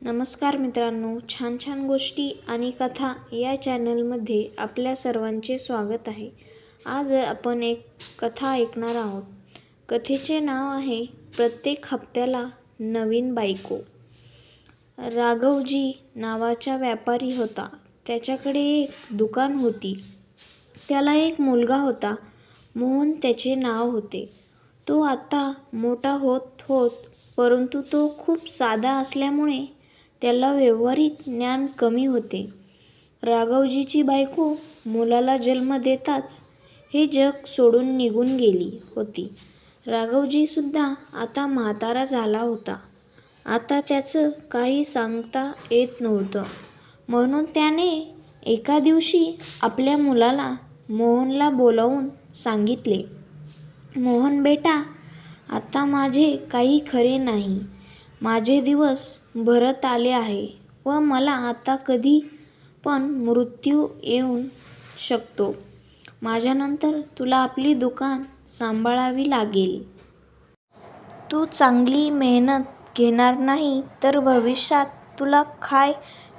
नमस्कार मित्रांनो छान छान गोष्टी आणि कथा या चॅनलमध्ये आपल्या सर्वांचे स्वागत आहे. आज आपण एक कथा ऐकणार आहोत. कथेचे नाव आहे प्रत्येक हप्त्याला नवीन बायको. राघवजी नावाचा व्यापारी होता. त्याच्याकडे एक दुकान होती. त्याला एक मुलगा होता मोहन त्याचे नाव होते. तो आता मोठा होत होत परंतु तो खूप साधा असल्यामुळे त्याला व्यावहारिक ज्ञान कमी होते. राघवजीची बायको मुलाला जन्म देताच हे जग सोडून निघून गेली होती. राघवजीसुद्धा आता म्हातारा झाला होता. आता त्याचं काही सांगता येत नव्हतं. म्हणून त्याने एका दिवशी आपल्या मुलाला मोहनला बोलावून सांगितले मोहन बेटा आता माझे काही खरे नाही. माझे दिवस भरत आले आहे व मला आता कधी पण मृत्यू येऊ शकतो. माझ्यानंतर तुला आपली दुकान सांभाळावी लागेल. तू चांगली मेहनत घेणार नाही तर भविष्यात तुला खाय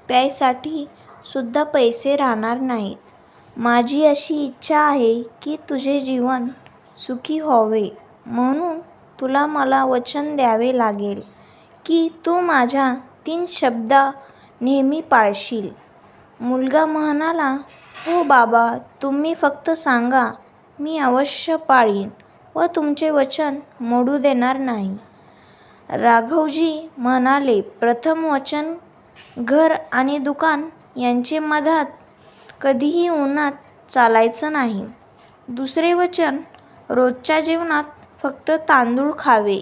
प्यायसाठी सुद्धा पैसे राहणार नाहीत माझी अशी इच्छा आहे की तुझे जीवन सुखी व्हावे म्हणून तुला मला वचन द्यावे लागेल. की तू माझ्या तीन शब्द नेहमी पाळशील. मुलगा म्हणाला हो बाबा तुम्ही फक्त सांगा मी अवश्य पाळीन व तुमचे वचन मोडू देणार नाही. राघवजी म्हणाले प्रथम वचन घर आणि दुकान यांचे मधात कधीही उन्हात चालायचं नाही. दुसरे वचन रोजच्या जेवणात फक्त तांदूळ खावे.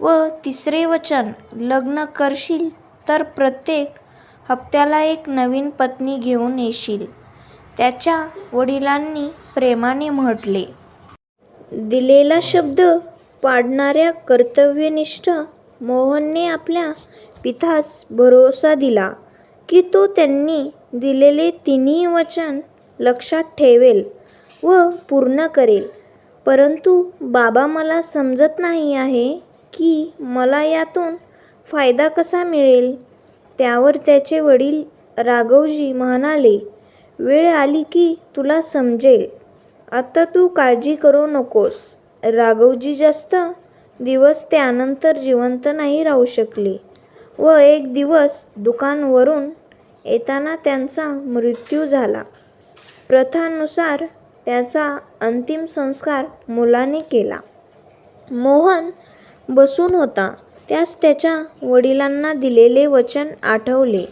व तिसरे वचन लग्न करशील तर प्रत्येक हप्त्याला एक नवीन पत्नी घेऊन येशील. त्याच्या वडिलांनी प्रेमाने म्हटले दिलेला शब्द पाडणाऱ्या कर्तव्यनिष्ठ मोहनने आपल्या पित्यास भरोसा दिला की तो त्यांनी दिलेले तिन्ही वचन लक्षात ठेवेल व पूर्ण करेल. परंतु बाबा मला समजत नाही आहे की मला यातून फायदा कसा मिळेल? त्यावर त्याचे वडील राघवजी म्हणाले वेळ आली की तुला समजेल. आता तू काळजी करू नकोस. राघवजी जास्त दिवस त्यानंतर जिवंत नाही राहू शकले व एक दिवस दुकानवरून येताना त्यांचा मृत्यू झाला. प्रथानुसार त्याचा अंतिम संस्कार मुलाने केला. मोहन बसून होता. त्यास त्याच्या वडिलांना दिलेले वचन आठवले.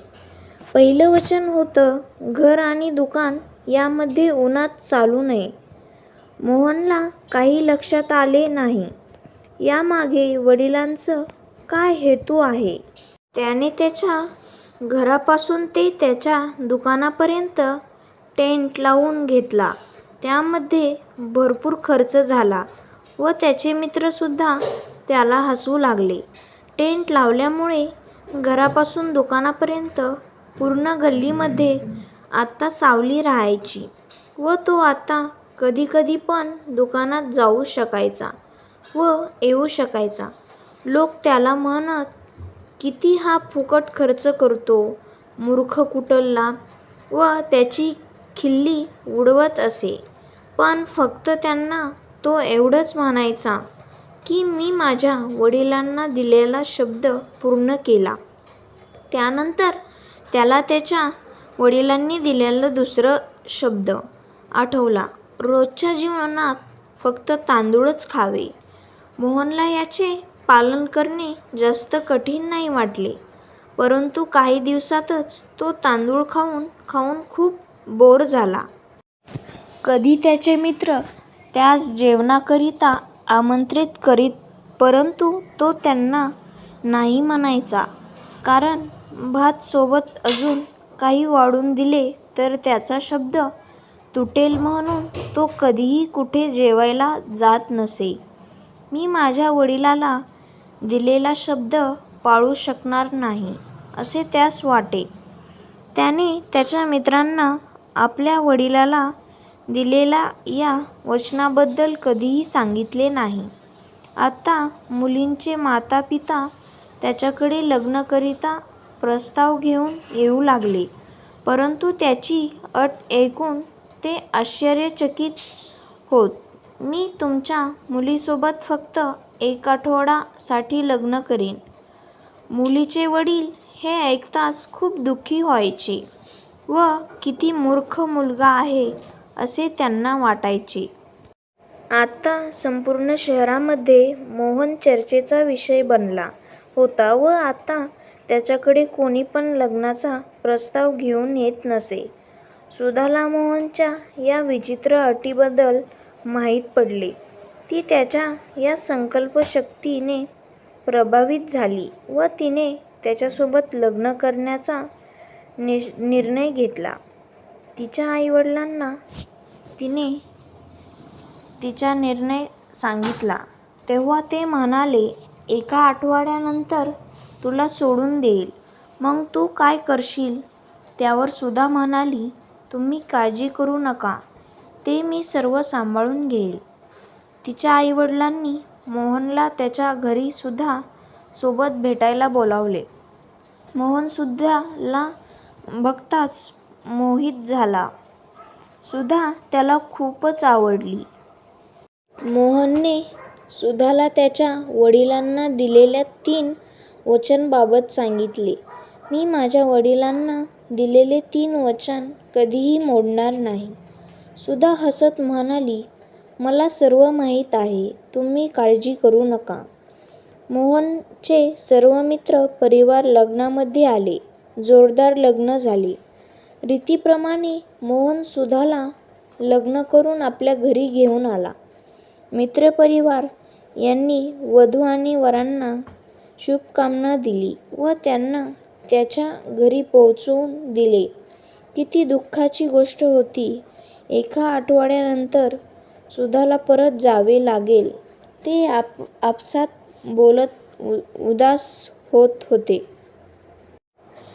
पहिलं वचन होतं घर आणि दुकान यामध्ये उन्हात चालू नये. मोहनला काही लक्षात आले नाही. यामागे वडिलांचं काय हेतू आहे? त्याने त्याच्या घरापासून ते त्याच्या दुकानापर्यंत टेंट लावून घेतला. त्यामध्ये भरपूर खर्च झाला व त्याचे मित्रसुद्धा त्याला हसवू लागले. टेंट लावल्यामुळे घरापासून दुकानापर्यंत पूर्ण गल्लीमध्ये आत्ता सावली राहायची व तो आता कधीकधी पण दुकानात जाऊ शकायचा व येऊ शकायचा. लोक त्याला म्हणत किती हा फुकट खर्च करतो मूर्ख कुटलला व त्याची खिल्ली उडवत असे. पण फक्त त्यांना तो एवढंच म्हणायचा की मी माझ्या वडिलांना दिलेला शब्द पूर्ण केला. त्यानंतर त्याला त्याच्या वडिलांनी दिलेलं दुसरं शब्द आठवला. रोजच्या जीवनात फक्त तांदूळच खावे. मोहनला याचे पालन करणे जास्त कठीण नाही वाटले. परंतु काही दिवसातच तो तांदूळ खाऊन खाऊन खूप बोर झाला. कधी त्याचे मित्र त्यास जेवणाकरिता आमंत्रित करीत परंतु तो त्यांना नाही म्हणायचा. कारण भात सोबत अजून काही वाढून दिले तर त्याचा शब्द तुटेल म्हणून तो कधीही कुठे जेवायला जात नसे. मी माझ्या वडिलाला दिलेला शब्द पाळू शकणार नाही असे त्यास वाटे. त्याने त्याच्या मित्रांना आपल्या वडिलाला दिलेला या वचनाबद्दल कधीही सांगितले नाही आता मुलींचे मातापिता त्याच्याकडे लग्नाकरिता प्रस्ताव घेऊन येऊ लागले परंतु त्याची अट ऐकून ते आश्चर्यचकित होत. मी तुमच्या मुलीसोबत फक्त एक आठवडा साठी लग्न करेन. मुलीचे वडील हे ऐकताच खूप दुःखी व्हायचे व किती मूर्ख मुलगा आहे असे त्यांना वाटायचे. आता संपूर्ण शहरामध्ये मोहन चर्चेचा विषय बनला होता व आता त्याच्याकडे कोणी पण लग्नाचा प्रस्ताव घेऊन येत नसे. सुधाला मोहनच्या या विचित्र अटीबद्दल माहीत पडले. ती त्याच्या या संकल्पशक्तीने प्रभावित झाली व तिने त्याच्यासोबत लग्न करण्याचा निर्णय घेतला. तिच्या आईवडिलांना तिने तिचा निर्णय सांगितला तेव्हा ते म्हणाले एका आठवड्यानंतर तुला सोडून देईल मग तू काय करशील? त्यावर सुधा म्हणाली तुम्ही काळजी करू नका ते मी सर्व सांभाळून घेईल. तिच्या आईवडिलांनी मोहनला त्याच्या घरीसुद्धा सोबत भेटायला बोलावले. मोहनसुद्धाला बघताच मोहित झाला. सुधा त्याला खूपच आवडली. मोहनने सुधाला त्याच्या वडिलांना दिलेल्या तीन वचनांबाबत सांगितले. मी माझ्या वडिलांना दिलेले तीन वचन कधीही मोडणार नाही. सुधा हसत म्हणाली मला सर्व माहीत आहे तुम्ही काळजी करू नका. मोहनचे सर्व मित्र परिवार लग्नामध्ये आले. जोरदार लग्न झाले. रीतीप्रमाणे मोहन सुधाला लग्न करून आपल्या घरी घेऊन आला. मित्रपरिवार यांनी वधू आणि वरांना शुभकामना दिली व त्यांना त्याच्या घरी पोहोचवून दिले. किती दुःखाची गोष्ट होती. एका आठवड्यानंतर सुधाला परत जावे लागेल ते आपसात बोलत उदास होत होते.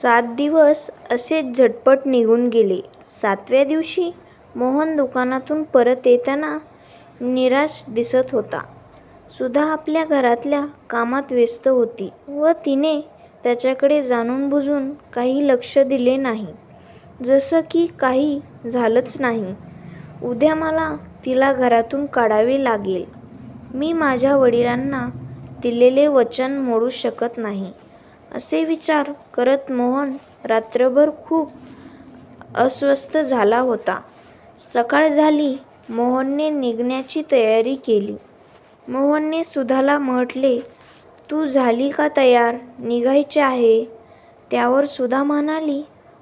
सात दिवस असेच झटपट निघून गेले. सातव्या दिवशी मोहन दुकानातून परत येताना निराश दिसत होता. सुधा आपल्या घरातल्या कामात व्यस्त होती व तिने त्याच्याकडे जाणूनबुजून काही लक्ष दिले नाही. जसं की काही झालंच नाही. उद्या मला तिला घरातून काढावे लागेल. मी माझ्या वडिलांना दिलेले वचन मोडू शकत नाही असे विचार करत मोहन रात्रभर खूप अस्वस्थ झाला होता. सकाळ झाली. मोहनने निघण्याची तयारी केली. मोहनने सुधाला म्हटले तू झाली का तयार निघायचे आहे? त्यावर सुधा म्हणाली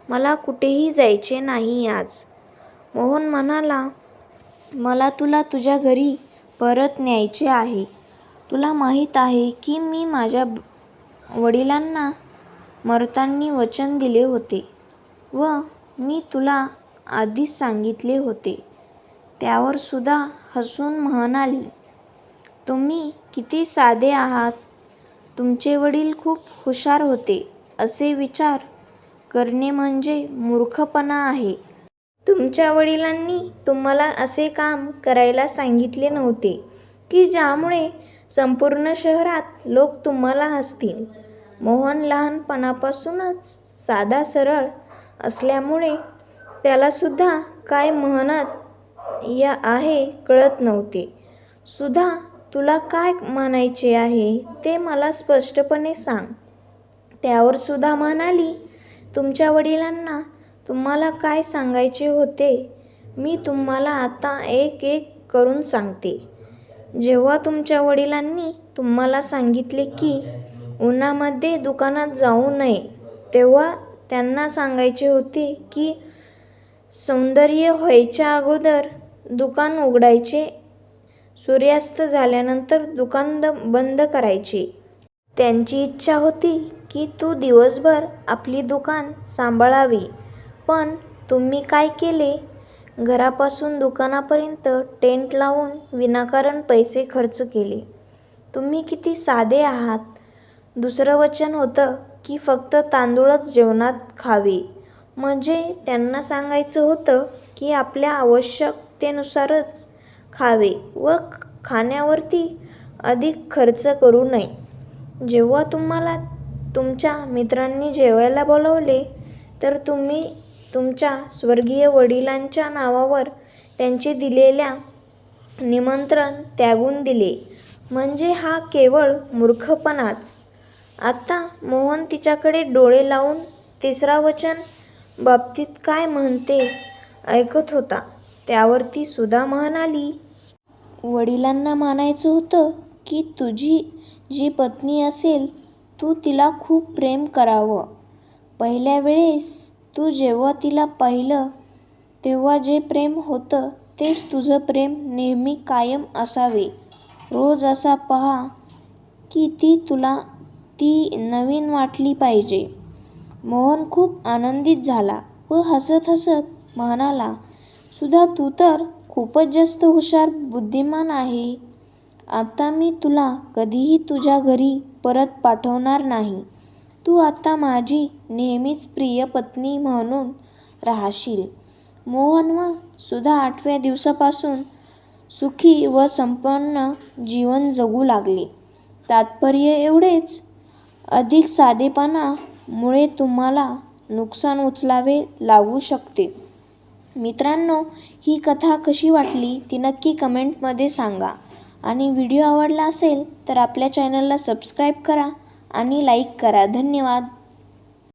मला कुठेही जायचे नाही आज. मोहन म्हणाला मला तुला तुझ्या घरी परत न्यायचे आहे. तुला माहीत आहे की मी माझ्या वडिलांना मरतांनी वचन दिले होते व मी तुला आधीच सांगितले होते. त्यावर सुधा हसून म्हणाली तुम्ही किती साधे आहात. तुमचे वडील खूप हुशार होते असे विचार करणे म्हणजे मूर्खपणा आहे. तुमच्या वडिलांनी तुम्हाला असे काम करायला सांगितले नव्हते की ज्यामुळे संपूर्ण शहरात लोक तुम्हाला हसतील. मोहन लहानपणापासूनच साधा सरळ असल्यामुळे त्यालासुद्धा काय म्हणत या आहे कळत नव्हते. सुधा तुला काय म्हणायचे आहे ते मला स्पष्टपणे सांग. त्यावर सुधा म्हणाली तुमच्या वडिलांना तुम्हाला काय सांगायचे होते मी तुम्हाला आता एक एक करून सांगते. जेव्हा तुमच्या वडिलांनी तुम्हाला सांगितले की उन्हामध्ये दुकानात जाऊ नये तेव्हा त्यांना सांगायचे होते की सौंदर्य व्हायच्या अगोदर दुकान उघडायचे. सूर्यास्त झाल्यानंतर दुकान बंद करायचे. त्यांची इच्छा होती की तू दिवसभर आपली दुकान सांभाळावी. पण तुम्ही काय केले? घरापासून दुकानापर्यंत टेंट लावून विनाकारण पैसे खर्च केले. तुम्ही किती साधे आहात. दुसरं वचन होतं की फक्त तांदूळच जेवणात खावे म्हणजे त्यांना सांगायचं होतं की आपल्या आवश्यकतेनुसारच खावे व खाण्यावरती अधिक खर्च करू नये. जेव्हा तुम्हाला तुमच्या मित्रांनी जेवायला बोलावले तर तुम्ही तुमच्या स्वर्गीय वडिलांच्या नावावर त्यांचे दिलेल्या निमंत्रण त्यागून दिले. म्हणजे हा केवळ मूर्खपणाच. आता मोहन तिच्याकडे डोळे लावून तिसरा वचन बाबतीत काय म्हणते ऐकत होता. त्यावर ती सुद्धा म्हणाली वडिलांना मानायचं होतं की तुझी जी पत्नी असेल तू तिला खूप प्रेम करावं. पहिल्या वेळेस तू जेव्हा तिला पाहिलं तेव्हा जे प्रेम होतं तेच तुझं प्रेम नेहमी कायम असावे. रोज असा पहा की ती तुला ती नवीन वाटली पाहिजे. मोहन खूप आनंदित झाला व हसत हसत म्हणाला सुधा तू तर खूपच जास्त हुशार बुद्धिमान आहे. आता मी तुला कधीही तुझ्या घरी परत पाठवणार नाही. तू आता माझी नेहमीच प्रिय पत्नी म्हणून राहशील. मोहन व सुधा आठव्या दिवसापासून सुखी व संपन्न जीवन जगू लागले. तात्पर्य एवढेच. अधिक साधेपणामुळे तुम्हाला नुकसान उचलावे लागू शकते. मित्रांनो ही कथा कशी वाटली ती नक्की कमेंटमध्ये सांगा. आणि व्हिडिओ आवडला असेल तर आपल्या चॅनलला सबस्क्राईब करा. आणि लाईक करा. धन्यवाद.